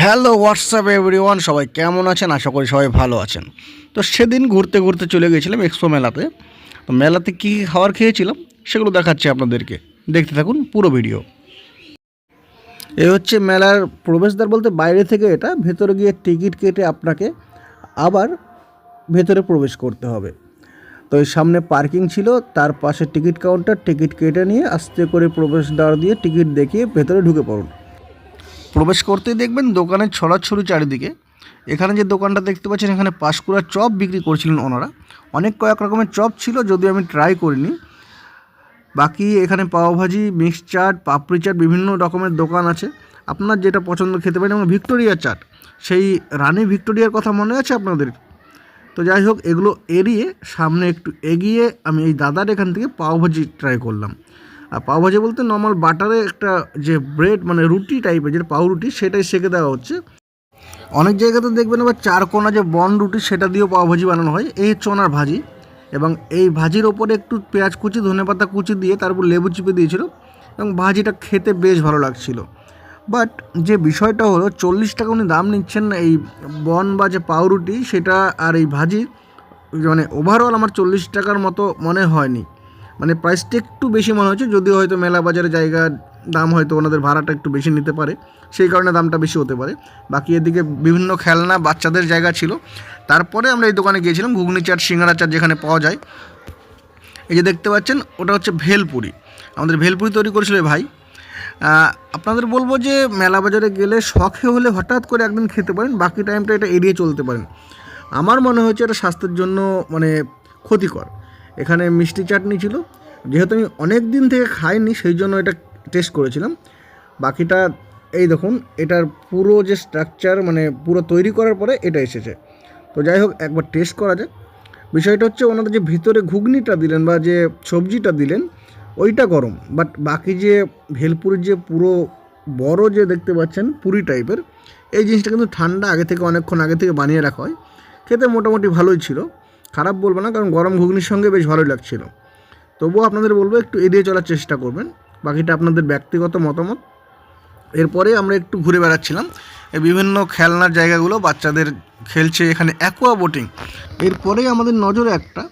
Hello WhatsApp everyone সবাই কেমন আছেন? আশা করি সবাই ভালো আছেন। তো সেদিন ঘুরতে ঘুরতে চলে গেছিলাম এক্সপো মেলাতে। তো মেলাতে কী খাবার খেয়েছিলাম সেগুলো দেখাচ্ছি আপনাদেরকে। দেখতে থাকুন পুরো ভিডিও। এই হচ্ছে মেলার প্রবেশদ্বার বলতে বাইরে থেকে এটা, ভেতরে গিয়ে টিকিট কেটে আপনাকে আবার ভেতরে প্রবেশ করতে হবে। তো এই সামনে পার্কিং ছিল, তার পাশে টিকিট কাউন্টার, টিকিট কেটে নিয়ে আস্তে করে প্রবেশদ্বার দিয়ে টিকিট দেখিয়ে ভেতরে ঢুকে পড়ুন। প্রবেশ করতেই দেখবেন দোকানের ছড়াছড়ি চারিদিকে। এখানে যে দোকানটা দেখতে পাচ্ছেন, এখানে পাঁশকুড়ার চপ বিক্রি করছিলেন ওনারা। অনেক কয়েক রকমের চপ ছিল, যদিও আমি ট্রাই করিনি। বাকি এখানে পাওভাজি মিক্স চাট পাপড়ি চাট বিভিন্ন রকমের দোকান আছে। আপনার যেটা পছন্দ খেতে পারেন, যেমন ভিক্টোরিয়া চাট। সেই রানী ভিক্টোরিয়ার কথা মনে আছে আপনাদের? তো যাই হোক, এগুলো এড়িয়ে সামনে একটু এগিয়ে আমি এই দাদার এখান থেকে পাওভাজি ট্রাই করলাম। আর পাওভাজি বলতে নর্মাল বাটারে একটা যে ব্রেড মানে রুটি টাইপের যেটা পাউরুটি সেটাই সেঁকে দেওয়া হচ্ছে। অনেক জায়গাতে দেখবেন আবার চার কোনা যে বন রুটি সেটা দিয়েও পাওভাজি বানানো হয়। এই হচ্ছে ওনার ভাজি এবং এই ভাজির ওপরে একটু পেঁয়াজ কুচি ধনেপাতা কুচি দিয়ে তারপর লেবু চিপে দিয়েছিল এবং ভাজিটা খেতে বেশ ভালো লাগছিল। বাট যে বিষয়টা হলো চল্লিশ টাকা উনি দাম নিচ্ছেন এই বন বা যে পাউরুটি সেটা আর এই ভাজি মানে ওভারঅল আমার চল্লিশ টাকার মতো মনে হয়নি। মানে প্রাইসটা একটু বেশি মনে হচ্ছে, যদিও হয়তো মেলা বাজারে জায়গার দাম হয়তো ওনাদের ভাড়াটা একটু বেশি নিতে পারে, সেই কারণে দামটা বেশি হতে পারে। বাকি এদিকে বিভিন্ন খেলনা, বাচ্চাদের জায়গা ছিল। তারপরে আমরা এই দোকানে গিয়েছিলাম ঘুগনি চাট সিঙ্গারা চাট যেখানে পাওয়া যায়। এই যে দেখতে পাচ্ছেন, ওটা হচ্ছে ভেলপুরি। আমাদের ভেলপুরি তৈরি করেছিল ভাই। আপনাদের বলব যে মেলা বাজারে গেলে শখে হলে হঠাৎ করে একদিন খেতে পারেন, বাকি টাইমটা এটা এড়িয়ে চলতে পারেন। আমার মনে হয়েছে এটা স্বাস্থ্যের জন্য মানে ক্ষতিকর। এখানে মিষ্টি চাটনি ছিল। যেহেতু আমি অনেক দিন থেকে খাইনি, সেই জন্য এটা টেস্ট করেছিলাম। বাকিটা, এই দেখুন, এটার পুরো যে স্ট্রাকচার মানে পুরো তৈরি করার পরে এটা এসেছে। তো যাই হোক, একবার টেস্ট করা যাক। বিষয়টা হচ্ছে ওনাদের যে ভিতরে ঘুগনিটা দিলেন বা যে সবজিটা দিলেন, ওইটা গরম। বাট বাকি যে ভেলপুরির যে পুরো বড় যে দেখতে পাচ্ছেন, পুরি টাইপের এই জিনিসটা কিন্তু ঠান্ডা আগে থেকে, অনেকক্ষণ আগে থেকে বানিয়ে রাখা হয়। খেতে মোটামুটি ভালোই ছিল। খারাপ বলব না, কারণ গরম ঘুগনির সঙ্গে বেশ ভালোই লাগছিল। তবুও আপনাদের বলব, একটু এড়িয়ে চলার চেষ্টা করবেন। বাকিটা আপনাদের ব্যক্তিগত মতামত। এরপরে আমরা একটু ঘুরে বেড়াচ্ছিলাম। বিভিন্ন খেলনার জায়গাগুলো বাচ্চাদের খেলছে এখানে অ্যাকোয়া বোটিং এরপরেই আমাদের নজরে একটা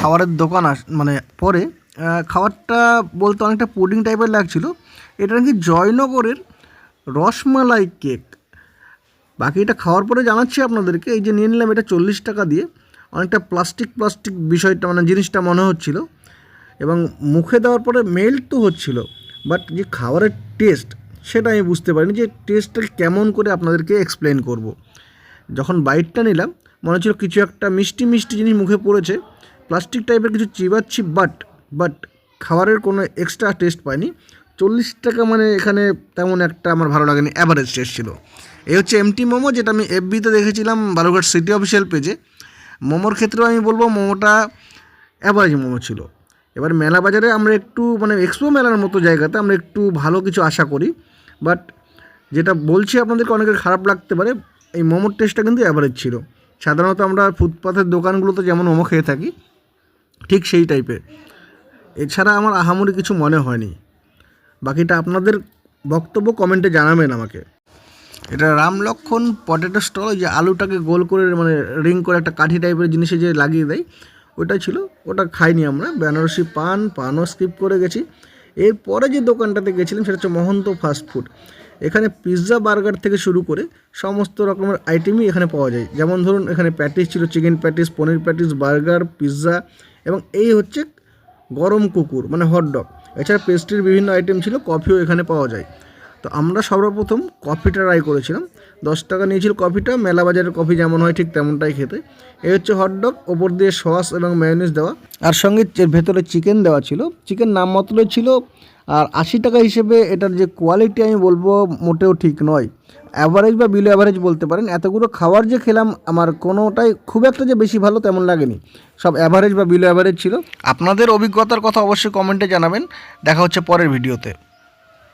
খাবারের দোকান আস মানে পরে খাবারটা বলতে অনেকটা পুডিং টাইপের লাগছিল। এটা নাকি জয়নগরের রসমালাই কেক বাকি এটা খাওয়ার পরে জানাচ্ছি আপনাদেরকে, এই যে নিয়ে নিলাম এটা চল্লিশ টাকা দিয়ে। অনেকটা প্লাস্টিক প্লাস্টিক বিষয়টা মানে জিনিসটা মনে হচ্ছিল। এবং মুখে দেওয়ার পরে মেল্ট তো হচ্ছিল বাট যে খাবারের টেস্ট সেটা আমি বুঝতে পারিনি যে টেস্টটা কেমন করে আপনাদেরকে এক্সপ্লেন করব। যখন বাইটটা নিলাম, মনে হচ্ছিল কিছু একটা মিষ্টি মিষ্টি জিনিস মুখে পড়েছে। প্লাস্টিক টাইপের কিছু চিবাচ্ছি বাট বাট খাবারের কোনো এক্সট্রা টেস্ট পাইনি। চল্লিশ টাকা মানে এখানে তেমন একটা আমার ভালো লাগেনি অ্যাভারেজ টেস্ট ছিল। এই হচ্ছে এমটি মোমো, যেটা আমি এফবিতে দেখেছিলাম বালুঘাট সিটি অফিসিয়াল পেজে মোমোর ক্ষেত্রেও আমি বলব মোমোটা অ্যাভারেজ মোমো ছিল। এবার মেলা বাজারে আমরা একটু মানে এক্সপো মেলার মতো জায়গাতে আমরা একটু ভালো কিছু আশা করি। বাট যেটা বলছি আপনাদেরকে অনেকের খারাপ লাগতে পারে, এই মোমোর টেস্টটা কিন্তু অ্যাভারেজ ছিল। সাধারণত আমরা ফুটপাথের দোকানগুলোতে যেমন মোমো খেয়ে থাকি, ঠিক সেই টাইপের এছাড়া আমার আহামরি কিছু মনে হয়নি। বাকিটা আপনাদের বক্তব্য কমেন্টে জানাবেন আমাকে। এটা রাম রামলক্ষণ পটেটো স্টল যে আলুটাকে গোল করে মানে রিং করে একটা কাঠি টাইপের জিনিসে যে লাগিয়ে দেয় ওটা ছিল, ওটা খাইনি আমরা, বেনারসি পান, পানও স্কিপ করে গেছি। এরপরে যে দোকানটাতে গেছিলাম, সেটা হচ্ছে মহন্ত ফাস্ট ফুড এখানে পিৎজা বার্গার থেকে শুরু করে সমস্ত রকমের আইটেমই এখানে পাওয়া যায়। যেমন ধরুন, এখানে প্যাটিস ছিল chicken patties paneer patties burger pizza এবং এই হচ্ছে গরম কুকুর মানে হটডগ এছাড়া পেস্ট্রির বিভিন্ন আইটেম ছিল কফিও এখানে পাওয়া যায়। তো আমরা সর্বপ্রথম কফিটা ট্রাই করেছিলাম। দশ টাকা নিয়েছিল কফিটা, মেলা বাজারের কফি যেমন হয় ঠিক তেমনটাই খেতে। এই হচ্ছে হটডগ ওপর দিয়ে সস এবং ম্যায়োনিজ দেওয়া। আর সঙ্গে ভেতরে চিকেন দেওয়া ছিল। চিকেন নাম মতলই ছিল। আর আশি টাকা হিসেবে এটার যে কোয়ালিটি আমি বলব মোটেও ঠিক নয়। অ্যাভারেজ বা বিলো অ্যাভারেজ বলতে পারেন। এতগুলো খাবার যে খেলাম, আমার কোনোটাই খুব একটা যে বেশি ভালো তেমন লাগেনি। সব অ্যাভারেজ বা বিলো অ্যাভারেজ ছিল। আপনাদের অভিজ্ঞতার কথা অবশ্যই কমেন্টে জানাবেন। দেখা হচ্ছে পরের ভিডিওতে